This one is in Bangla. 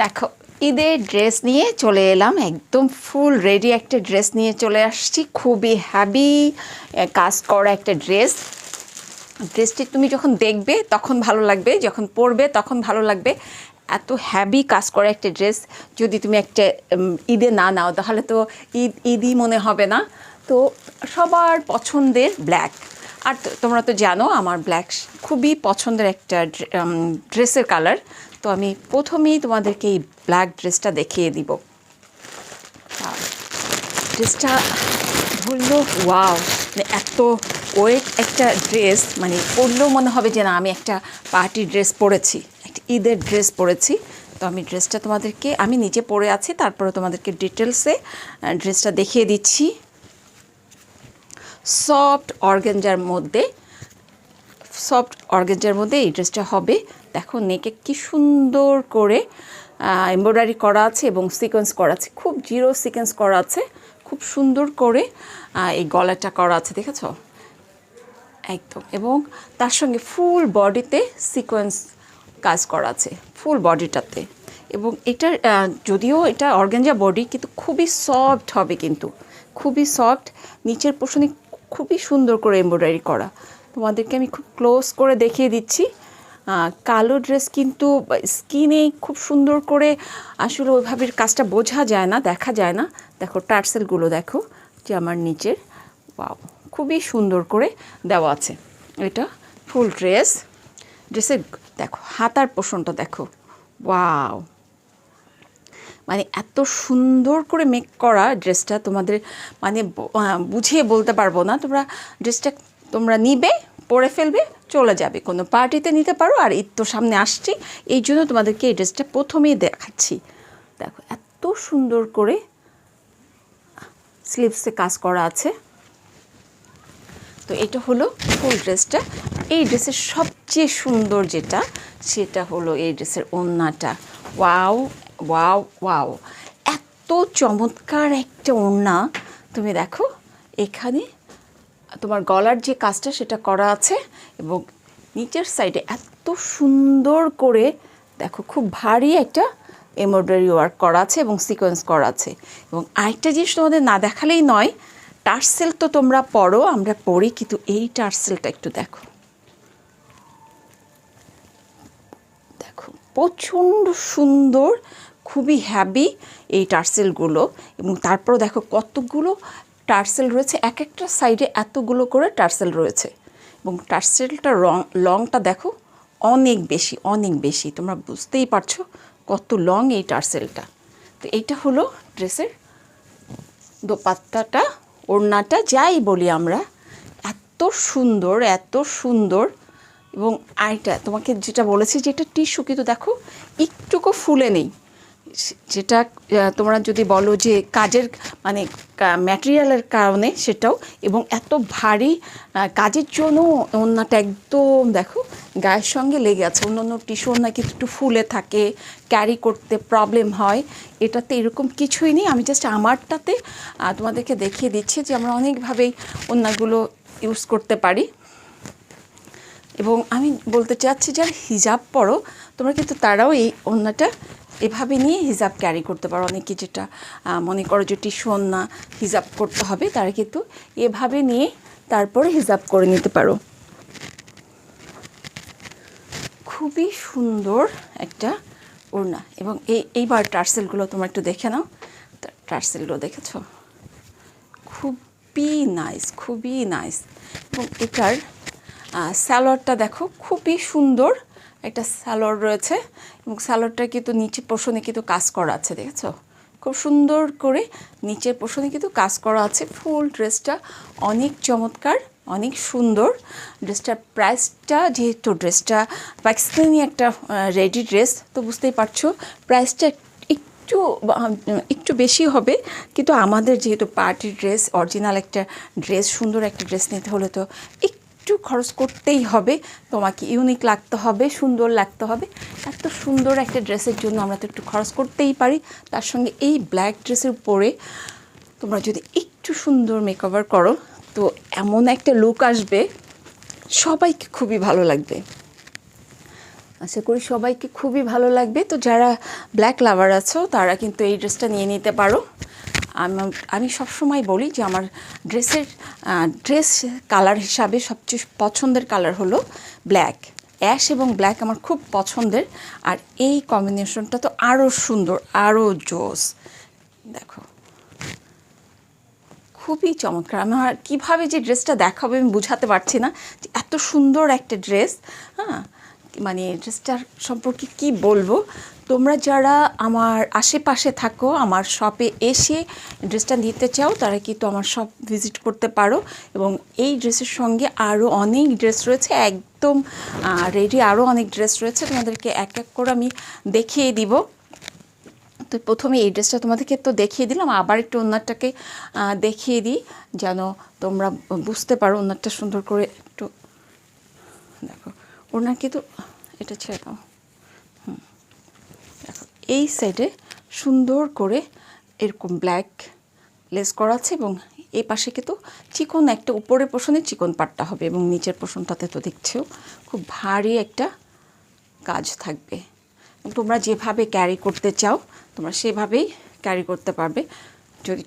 দেখো, ঈদের ড্রেস নিয়ে চলে এলাম, একদম ফুল রেডি একটা ড্রেস নিয়ে চলে আসছি, খুবই হ্যাভি কাজ করা একটা ড্রেস। ড্রেসটি তুমি যখন দেখবে তখন ভালো লাগবে, যখন পরবে তখন ভালো লাগবে। এত হ্যাভি কাজ করা একটা ড্রেস, যদি তুমি একটা ঈদে না নাও, তাহলে তো ঈদ, ঈদই মনে হবে না। তো সবার পছন্দের ব্ল্যাক আর তোমরা তো জানো, আমার ব্ল্যাক খুবই পছন্দের একটা ড্রেসের কালার তো আমি প্রথমেই তোমাদেরকে এই ব্ল্যাক ড্রেসটা দেখিয়ে দিব। ড্রেসটা ধরলো ওয়াও মানে এত ওয়েট একটা ড্রেস মানে পরলেও মনে হবে যে না, আমি একটা পার্টি ড্রেস পরেছি, একটা ঈদের ড্রেস পরেছি। তো আমি ড্রেসটা তোমাদেরকে, আমি নিজে পরে আছি, তারপরে তোমাদেরকে ডিটেলসে ড্রেসটা দেখিয়ে দিচ্ছি। সফট অর্গেঞ্জার মধ্যে সফট অর্গেঞ্জার মধ্যে এই ড্রেসটা হবে। দেখো নেকে কি সুন্দর করে এমব্রয়ডারি করা আছে এবং সিকোয়েন্স করা আছে। খুব জিরো সিকোয়েন্স করা আছে খুব সুন্দর করে এই গলাটা করা আছে দেখেছ? একদম এবং তার সঙ্গে ফুল বডিতে সিকোয়েন্স কাজ করা আছে ফুল বডিটাতে এবং আহ, যদিও এটা অর্গেঞ্জা বডি কিন্তু খুবই সফট হবে কিন্তু। খুবই সফট নিচের পোষণে খুবই সুন্দর করে এমব্রয়ডারি করা। তোমাদেরকে আমি খুব ক্লোজ করে দেখিয়ে দিচ্ছি। কালো ড্রেস কিন্তু স্কিনে খুব সুন্দর করে আসলে ওইভাবে কাজটা বোঝা যায় না, দেখা যায় না। দেখো টার্সেলগুলো দেখো, যে আমার নিচের। ওয়াও খুবই সুন্দর করে দেওয়া আছে। এটা ফুল ড্রেস ড্রেসের দেখো, হাতার পোষণটা দেখো। ওয়াও মানে এত সুন্দর করে মেক করা ড্রেসটা তোমাদের মানে বুঝিয়ে বলতে পারব না। তোমরা ড্রেসটা তোমরা নিবে পরে ফেলবে, চলে যাবে। কোনো পার্টিতে নিতে পারো, আর ঈদ তো সামনে আসছে এই জন্য তোমাদেরকে এই ড্রেসটা প্রথমেই দেখাচ্ছি। দেখো, এত সুন্দর করে স্লিভসে কাজ করা আছে। তো এটা হলো ফুল ড্রেসটা। এই ড্রেসের সবচেয়ে সুন্দর যেটা, সেটা হলো এই ড্রেসের ওড়নাটা। Wow wow wow. এত চমৎকার একটা ওড়না। তুমি দেখো, এখানে তোমার গলার যে কাজটা সেটা করা আছে এবং নিচের সাইডে এত সুন্দর করে দেখো খুব ভারী একটা এমব্রয়ডারি ওয়ার্ক করা আছে এবং সিকোয়েন্স করা আছে। এবং আরেকটা জিনিস তোমাদের না দেখালেই নয়, টার্সেল তো তোমরা পড়ো আমরা পড়ি কিন্তু এই টার্সেলটা একটু দেখো। দেখো, প্রচণ্ড সুন্দর, খুবই হ্যাভি এই টার্সেলগুলো এবং তারপর দেখো কতগুলো টার্সেল রয়েছে। এক একটা সাইডে এতগুলো করে টার্সেল রয়েছে। এবং টার্সেলটা রং, লংটা দেখো অনেক বেশি অনেক বেশি। তোমরা বুঝতেই পারছ কত লং এই টার্সেলটা। তো এইটা হলো ড্রেসের দোপাত্তাটা ওড়নাটা, যাই বলি আমরা। এত সুন্দর এত সুন্দর। এবং আরেকটা তোমাকে যেটা বলেছি যে এটা টিস্যু, কিন্তু দেখো একটুকু ফুলে নেই। যেটা তোমরা যদি বলো যে কাজের মানে ম্যাটেরিয়ালের কারণে সেটাও, এবং এত ভারী কাজের জন্য ওড়নাটা একদম দেখো গায়ের সঙ্গে লেগে আছে। অন্য অন্য টিস্যু কিন্তু একটু ফুলে থাকে ক্যারি করতে প্রবলেম হয়। এটাতে এরকম কিছুই নেই। আমি জাস্ট আমারটাতে তোমাদেরকে দেখিয়ে দিচ্ছি যে আমরা অনেকভাবেই ওড়নাগুলো ইউজ করতে পারি। এবং আমি বলতে চাচ্ছি, যারা হিজাব পরো, তোমরা কিন্তু তারাও এই ওড়নাটা এভাবে নিয়ে হিজাব ক্যারি করতে পারো। অনেকে যেটা মনে করো যে টিস্যু না হিজাব করতে হবে, তারা কিন্তু এভাবে নিয়ে তারপরে হিজাব করে নিতে পারো। খুবই সুন্দর একটা ওড়না। এবং এই এইবার টার্সেলগুলো তোমরা একটু দেখে নাও। টার্সেলগুলো দেখেছ? খুবই নাইস খুবই নাইস এবং এটার স্যালোয়ারটা দেখো, খুবই সুন্দর। একটা স্যালোয়ার রয়েছে এবং স্যালোয়ারটা কিন্তু নিচে পোষণে কিন্তু কাজ করা আছে, দেখেছ? খুব সুন্দর করে নিচের পোষণে কিন্তু কাজ করা আছে। ফুল ড্রেসটা অনেক চমৎকার, অনেক সুন্দর। ড্রেসটার প্রাইসটা, যেহেতু ড্রেসটা পাকিস্তানি একটা রেডি ড্রেস, তো বুঝতেই পারছ, প্রাইসটা একটু একটু বেশি হবে। কিন্তু আমাদের যেহেতু পার্টি ড্রেস, অরিজিনাল একটা ড্রেস, সুন্দর একটা ড্রেস নিতে হলে তো একটু খরচ করতেই হবে। তোমাকে ইউনিক লাগতে হবে, সুন্দর লাগতে হবে। এত সুন্দর একটা ড্রেসের জন্য আমরা তো একটু খরচ করতেই পারি। তার সঙ্গে এই ব্ল্যাক ড্রেসের উপরে তোমরা যদি একটু সুন্দর মেকওভার করো, তো এমন একটা লুক আসবে, সবাইকে খুবই ভালো লাগবে। আশা করি সবাইকে খুবই ভালো লাগবে। তো যারা ব্ল্যাক লাভার আছো, তারা কিন্তু এই ড্রেসটা নিয়ে নিতে পারো। আম- আমি সবসময় বলি যে আমার ড্রেসের ড্রেস কালার হিসাবে সবচেয়ে পছন্দের কালার হলো ব্ল্যাক। অ্যাশ এবং ব্ল্যাক আমার খুব পছন্দের। আর এই কম্বিনেশনটা তো আরও সুন্দর আরও জোস। দেখো। খুবই চমৎকার। আমার কীভাবে যে ড্রেসটা দেখাবো আমি বুঝাতে পারছি না যে এত সুন্দর একটা ড্রেস হ্যাঁ? মানে ড্রেসটার সম্পর্কে কি বলব? তোমরা যারা আমার আশেপাশে থাকো, আমার শপে এসে ড্রেসটা নিতে চাও, তারা কিন্তু আমার শপ ভিজিট করতে পারো। এবং এই ড্রেসের সঙ্গে আরও অনেক ড্রেস রয়েছে, একদম রেডি আরও অনেক ড্রেস রয়েছে। তোমাদেরকে এক এক করে আমি দেখিয়ে দিব। তো প্রথমে এই ড্রেসটা তোমাদেরকে তো দেখিয়ে দিলাম, আবার একটু ওনারটাকে দেখিয়ে দিই, যেন তোমরা বুঝতে পারো ওনারটা সুন্দর করে একটু, দেখো। ওনার কিন্তু এটা ছেড়ে দাও। দেখো, এই সাইডে সুন্দর করে এরকম ব্ল্যাক লেস করা আছে এবং এই পাশে কিন্তু চিকন, একটা উপরের পোষণে চিকন পাটটা হবে এবং নিচের পোষণটাতে তো দেখছেও খুব ভারী একটা কাজ থাকবে। তোমরা যেভাবে ক্যারি করতে চাও, তোমরা সেভাবেই ক্যারি করতে পারবে। যদি